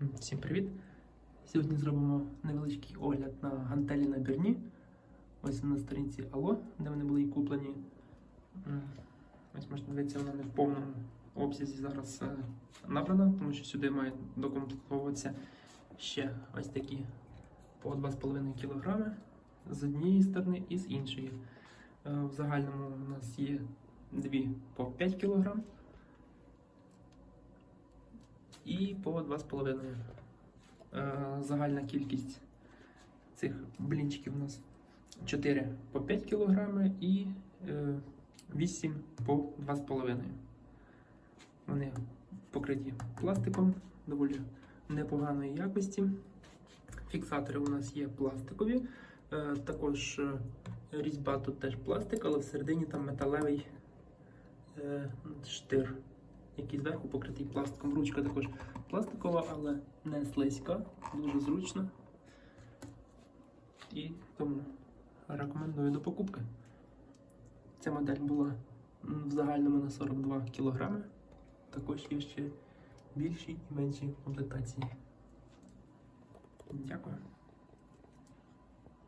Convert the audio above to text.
Всім привіт! Сьогодні зробимо невеличкий огляд на гантелі на бірні. Ось на сторінці Алло, де вони були куплені. Ось можна дивитися, вона не в повному обсязі зараз е, набрана, тому що сюди мають докомплектовуватися ще ось такі по 2,5 кг з однієї сторони і з іншої. Е, В загальному у нас є дві по 5 кг і по 2,5 Е, Загальна кількість цих блінчиків у нас 4 по 5 кг і е, 8 по 2,5. Вони покриті пластиком доволі непоганої якості. Фіксатори у нас є пластикові. Е, Також е, різьба тут теж пластик, але всередині там металевий е, штир, який зверху покритий пластиком. Ручка також пластикова, але не слизька, дуже зручно. І тому рекомендую до покупки. Ця модель була в загальному на 42 кг. Також є ще більші і менші комплектації. Дякую.